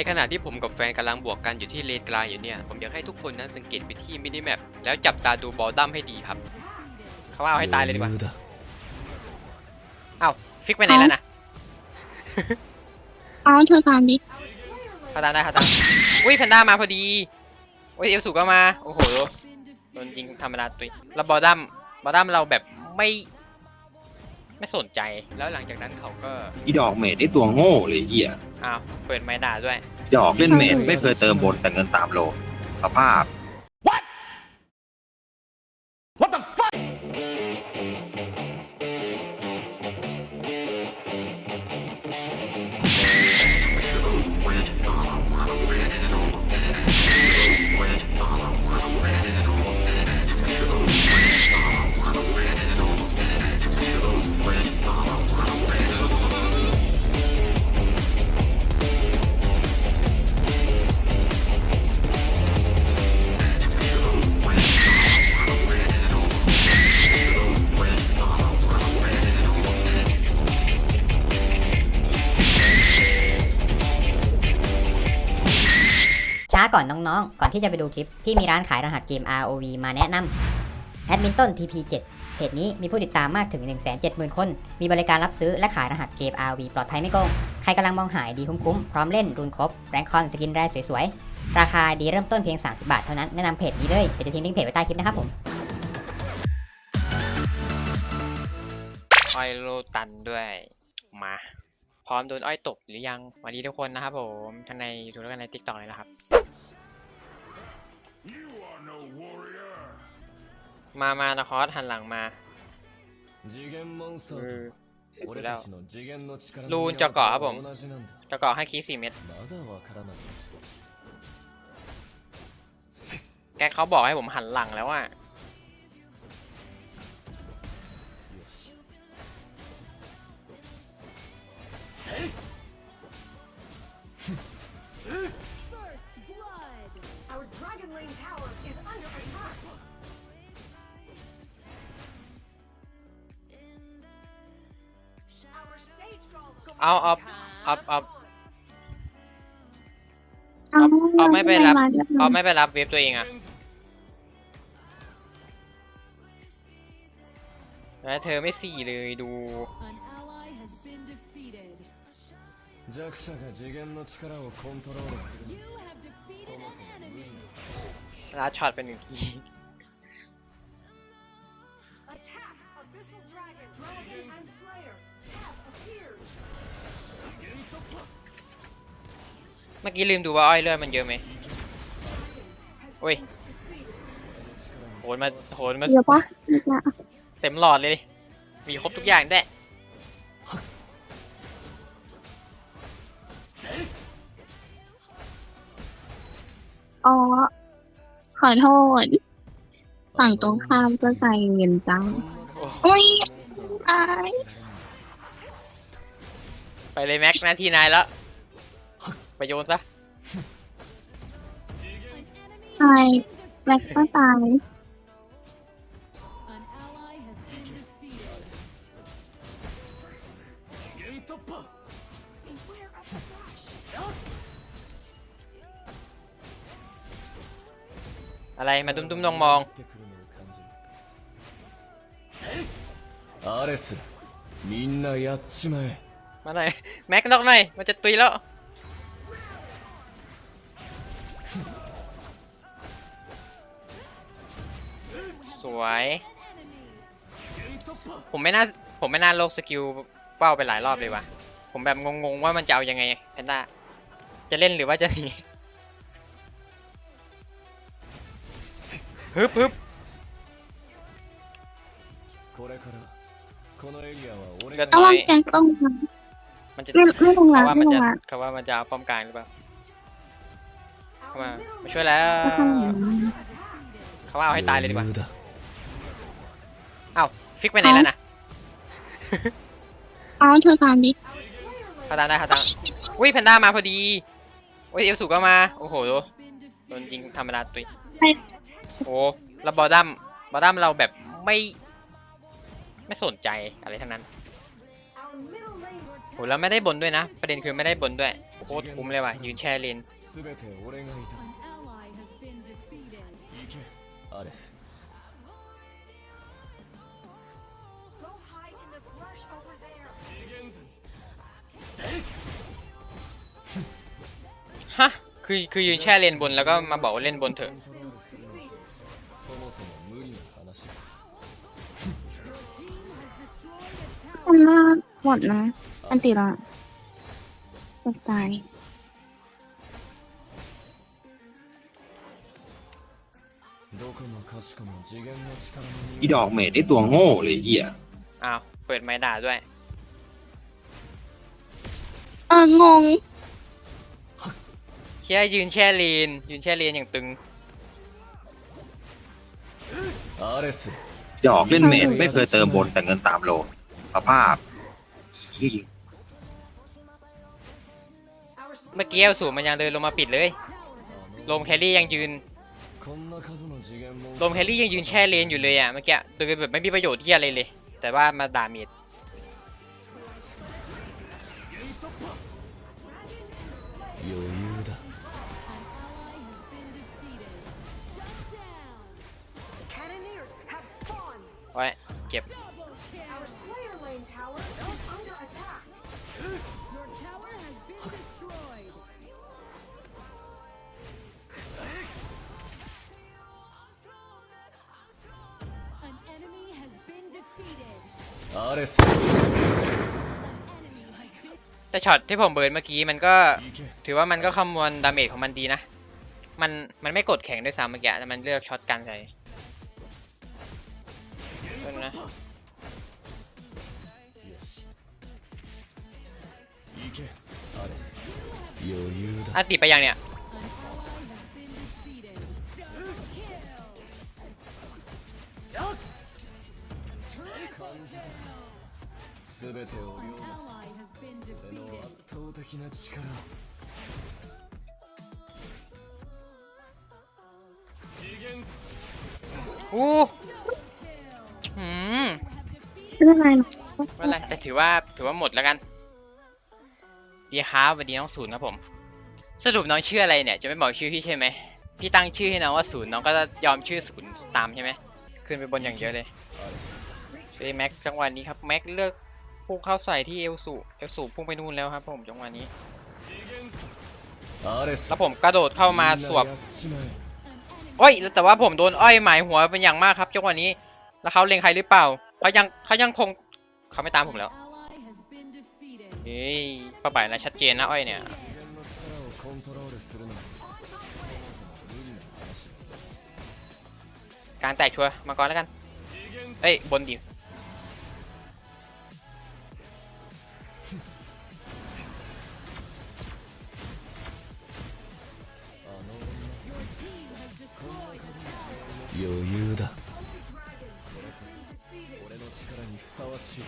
ในขณะที่ผมกับแฟนกำลังบวกกันอยู่ที่เลนกลางอยู่เนี่ย ผมอยากให้ทุกคนนั้นสังเกตไปที่มินิแมปแล้วจับตาดูบอลดั้มให้ดีครับ เขาว่าเอาให้ตายเลยดีกว่าเอ้าฟิกไปไหนแล้วนะเอาเธอตามดิเขาตามได้เขาตามอุ้ยแพนด้ามาพอดีอุ้ยเอลสุก็มา โอ้โหโดนยิงธรรมดาตุยแล้วบอลดั้มบอลดั้มเราแบบไม่ ไม่สนใจแล้วหลังจากนั้นเขาก็อีดอกเมดได้ตัวโง่เลยเหี้ยอ้าวเปิดไม้ด่าด้วย ดอกเล่นเมดไม่เคยเติมบนแต่เงินสามโลสภาพ ก่อนน้องๆ ก่อนที่จะไปดูคลิป พี่มีร้านขายรหัสเกม ROV มาแนะนำแอดมินต้น TP7 เพจนี้มีผู้ติดตามมากถึง 170,000 คน มีบริการรับซื้อและขายรหัสเกม ROV ปลอดภัยไม่โกง ใครกำลังมองหายดีคุ้มๆ พร้อมเล่นรุนครบ แรงคอนสกินแร่สวยๆ ราคาดีเริ่มต้นเพียง 30 บาทเท่านั้น แนะนำเพจนี้เลยเดี๋ยวจะทิ้งลิงก์เพจไว้ใต้คลิปนะครับผมอ้อยโลตันด้วยมาพร้อมโดนอ้อยตบหรือยังวัสดีทุกคนนะครับผมทั้งใน YouTube และใน TikTok เลยนะครับ มา มานครหันหลังมาถึงลูนจะเกาะครับผมจะเกาะให้คีสี่เม็ดแกเขาบอกให้ผมหันหลังแล้วอะเฮ้ เอาเอาเอาเอา เอา เอาไม่ไปรับ มาเดี๋ยว เอาไม่ไปรับเวฟตัวเองอ่ะแล้วเธอไม่สี่เลยดู An ally has been defeated. 弱者が次元の力をコントロールする You have defeated an enemy. ลาช็อตเป็นหนึ่งที เมื่อกี้ลืมดูว่าอ้อยเลือดมันเยอะไหมโอ้ยโหนมาโหนมาเดี๋ยวปะเดี๋ยวปะเต็มหลอดเลยดิมีครบทุกอย่างได้วยอ๋อขอโทษ ฝั่งตรงข้ามก็ใจเย็นจังโอ้โอ้ยอายไปเลยแม็กหน้าที่นายแล้ว ไปโยนซะ ตายแบล็กก็ตาย An ally has been defeated. 次元突破 Beware of the flash. อะไรมาตุ้มๆมองมอง ってくるのを感じるアレスみんなやっちまえ ๆมาหน่อย แม็กนอกหน่อย มันจะตุยแล้ว สวย ผมไม่น่า ผมไม่น่าโลกสกิลเป้าไปหลายรอบเลยวะผมแบบงงๆว่ามันจะเอายังไงแพนด้า จะเล่นหรือว่าจะหนีฮึบฮึบระวังแกงต้องมันจะไม่ลงละไม่ลงละเขาว่ามันจะป้อมกลางหรือเปล่าเข้ามามาช่วยแล้ว เขาว่าเอาให้ตายเลยดีกว่า ฟิกไปไหนแล้วนะเอาเธอตามดิเขาตามได้เขาตามอุ้ยแพนด้ามาพอดีอุ้ยเอลสูก็มา โอ้โห has been โดน defeated. ยิงธรรมดาตุยใช่โอ้แล้วบอลดัมบอลดัมเราแบบไม่ ไม่สนใจอะไรทั้งนั้น Our middle lane โหแล้วไม่ได้บนด้วยนะ ประเด็นคือไม่ได้บนด้วย Dragon คตรคุ้มเลยว่ะยืนแช่เลน คือคือยืนแช่เลนบนแล้วก็มาบอกว่าเล่นบนเถอะมันน่าหมดนะอันติละตกใจอีดอกเมดได้ตัวโง่เลยเหี้ยอ้าว เปิดไม้ด่าด้วย เอองง เชี่ยยืนแช่เลน ยืนแช่เลนอย่างตึง アレス อีดอกเล่นเมดไม่เคยเติมบนแต่เงินตามโลสภาพเหี้ย Our เมื่อกี้เอลสูมันยังเดินลงมาปิดเลย ลมแครี่ยังยืน こんな数の次元も ลมแครี่ยังยืนแช่เลนอยู่เลยอ่ะเมื่อกี้โดยแบบไม่มีประโยชน์ที่อะไรเลย แต่ว่ามาด่าเมด enemy has been แต่ช็อตที่ผมเบิร์นเมื่อกี้มันก็行けถือว่ามันก็คำนวณดาเมจของมันดีนะ มันมันไม่กดแข็งด้วยซ้ำเมื่อกี้แต่มันเลือกช็อตกันใส่ อันติไปยังเนี่ย 全てを凌駕した ally has been 俺の defeated. 圧倒的な力を次元 อู้หืม ไม่เป็นไรหรอก ไม่เป็นไรแต่ถือว่าถือว่าหมดแล้วกัน ดีครับสวัสดีน้องศูนย์ครับผม สรุปน้องชื่ออะไรเนี่ย จะไม่บอกชื่อพี่ใช่ไหม พี่ตั้งชื่อให้น้องว่าศูนย์น้องก็จะยอมชื่อศูนย์ตามใช่ไหม ขึ้นไปบนอย่างเยอะเลยเอแม็กจังหวะนี้ครับแม็กเลือกพุ่งเข้าใส่ที่เอลสูเอลสูพุ่งไปนู่นแล้วครับผมจังหวะนี้ แล้วผมกระโดดเข้ามาสวบโอ้ยแต่ว่าผมโดนอ้อยหมายหัวเป็นอย่างมากครับจังหวะนี้ แล้วเขาเล็งใครหรือเปล่าเขายังเขายังคงเขาไม่ตามผมแล้วเฮ้ยประบายนะชัดเจนนะอ้อยเนี่ย กลารแตกชัวร์มาก่อนแล้วกัน เอ้ย บนดิ 余裕だ俺の力にふさわしい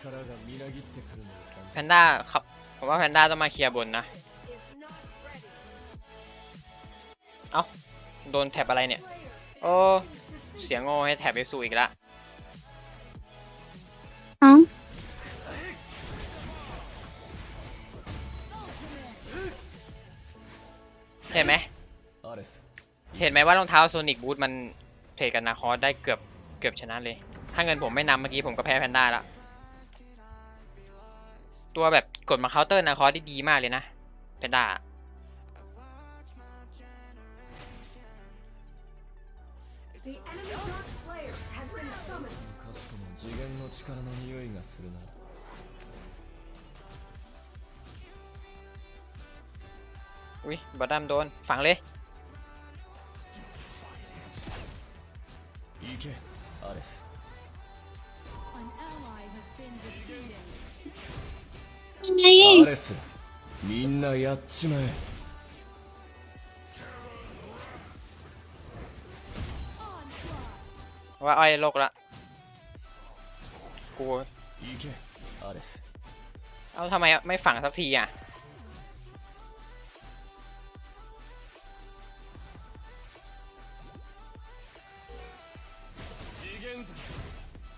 力がみなぎってくるのを แพนด้าครับ ผมว่าแพนด้าต้องมาเคลียร์บนนะ Is not ready. เอ้า โดนแท็บอะไรเนี่ย โอ้เสียงโง่ให้แถบไปสู่อีกละเอ้าเห็นไหมเห็นไหมว่ารองเท้าโซนิกบูทมันเทรดกันนาคอสได้เกือบเกือบชนะเลย ถ้าเงินผมไม่นำเมื่อกี้ผมก็แพ้แพนด้าละตัวแบบกดมาเคาน์เตอร์นาคอสได้ดีมากเลยนะแพนด้า 次元の力の匂いがするな อุ้ยบอดดัมโดน ฝังเลย 行けアレス An ally has been defeated. ไง アレスみんなやっちまえ ว่าอ้อยโลกละ กลัวเอาทำไมไม่ฝังสักทีอะ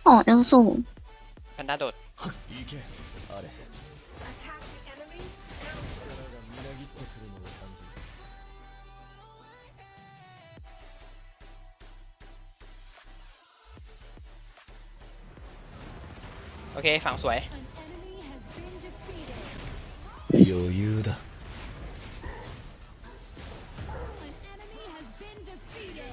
โอ้เอลสูงพันดาโดด โอเค ฝั่งสวย An enemy has been defeated. 余裕だ An enemy has been defeated.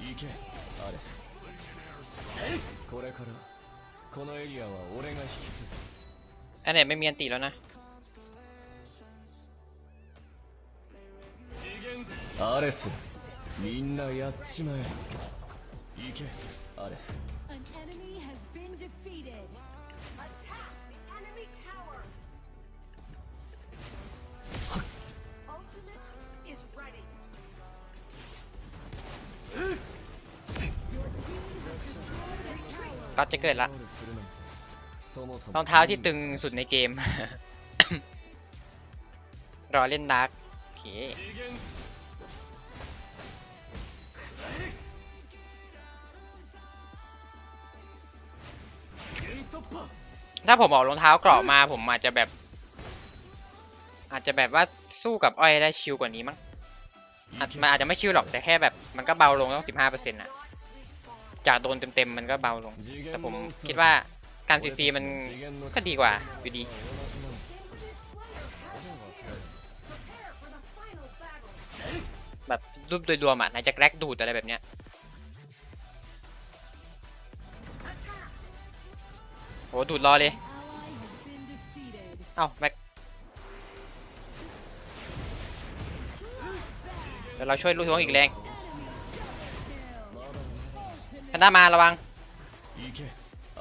行けアレスこれからこのエリアは俺が引き継ぐ อันไหนไม่มีอันติแล้วนะ アレスみんなやっちまえ 行けアレス An enemy has been defeated. Attack the enemy tower. Ultimate is ready. Your team has destroyed a tower. ก็จะเกิดละ ゴールするなんてそもそも รองเท้าที่ตึงสุดในเกม รอเล่นดาร์กโอเค ถ้าผมออกรองเท้าเกราะมาผมอาจจะแบบ อาจจะแบบว่าสู้กับอ้อยได้ชิลกว่านี้มั้งอาจมันอาจจะไม่ชิลหรอกแต่แค่แบบ มันก็เบาลงต้องสิบห้าเปอร์เซ็นต์ะจากโดนเต็มๆมันก็เบาลง แต่ผมคิดว่าการซีซีมันก็ดีกว่าอยู่ดีแบบรูปโดยรวมอะนายจะแกรกดูดอะไรแบบเนี้ย โหดูดรอเลย เอาแม็กเดี๋ยวเราช่วยลูกทวงอีกแรงพันด้ามาระวัง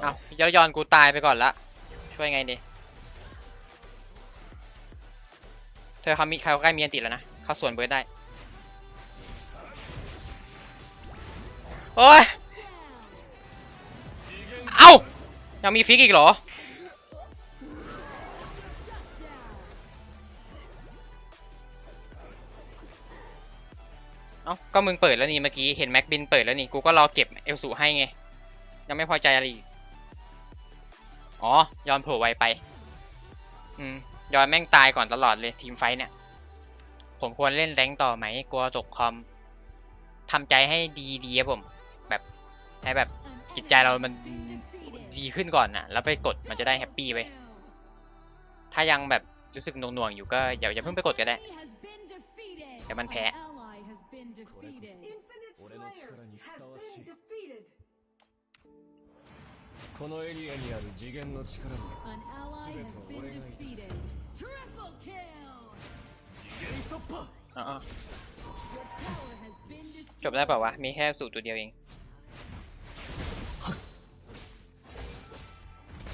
เอาย้อนกูตายไปก่อนละ ช่วยไงดี เธอเขามีเขาใกล้มีอันติแล้วนะ เขาส่วนเบอร์ได้ โอ้ย ยังมีฟิกอีกเหรอ เอ้า ก็มึงเปิดแล้วนี่เมื่อกี้ เห็นแม็กบินเปิดแล้วนี่ กูก็รอเก็บเอลสูให้ไง ยังไม่พอใจอะไรอีก อ๋อ ยอนโผล่ไวไป อืม ยอนแม่งตายก่อนตลอดเลยทีมไฟเนี่ย ผมควรเล่นแรงต่อไหม กลัวตกคอมทำใจให้ดีๆครับผม แบบให้แบบจิตใจเรามัน ดีขึ้นก่อนนะแล้วไปกดมันจะได้แฮปปี้ไป ถ้ายังแบบรู้สึกหน่วงๆอยู่ก็อย่าอย่าเพิ่งไปกดก็ได้ Enemy has been defeated. เดี๋ยวมันแพ้ An ally has been defeated. Infinite Ore no Slayer chikara ni has fusawashi. been defeated. このエリアにある次元の力を An ally has been Ore ga defeated. Triple kill. 突破 อ๋อ Your tower has been จบได้เปล่าวะ มีแค่สูตรตัวเดียวเอง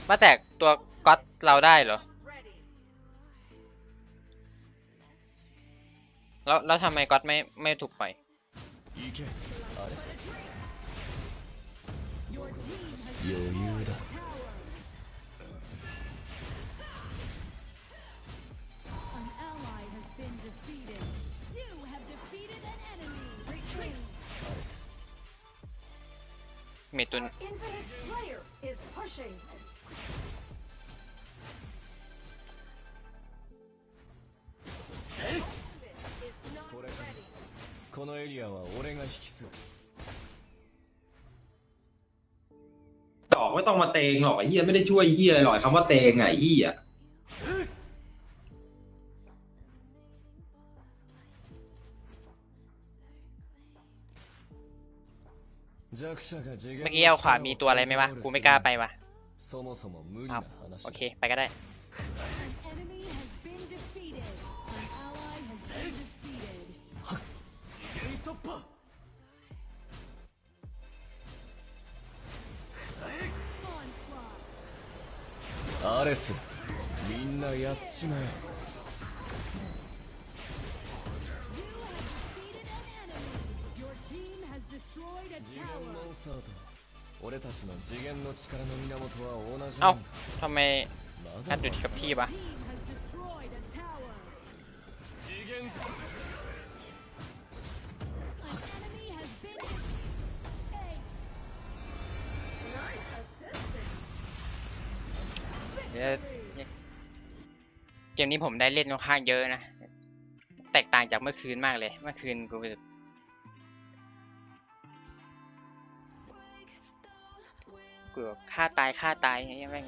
มาแตกตัวก๊อตเราได้เหรอ แล้วแล้วทำไมก๊อตไม่ไม่ถูกไปล่เมตุน このエリアは俺が引き継ぐ ดอกไม่ต้องมาเตงหรอกไอ้เหี้ยไม่ได้ช่วยเหี้ยหรอกคำว่าเตงอ่ะไอ้เหี้ย 弱者が次元 เมื่อกี้เอาขวามีตัวอะไรไหมวะ กูไม่กล้าไปว่ะ そもそも無理 อ้า な ว 話 โอ だ เค ไปก็ได้ アレスみんなやっちまえ You have defeated an enemy. Your team has destroyed a 次元 tower. モンスターと俺たちの次元の力の源は同じ เอ้า なんだ ทำไม ま นัด だ อยู่ที่กับที่วะ เกมนี้ผมได้เล่นค่อนข้างเยอะนะ แตกต่างจากเมื่อคืนมากเลย เมื่อคืนกูกูฆ่าตายฆ่าตายอย่างเงี้ยแม่ง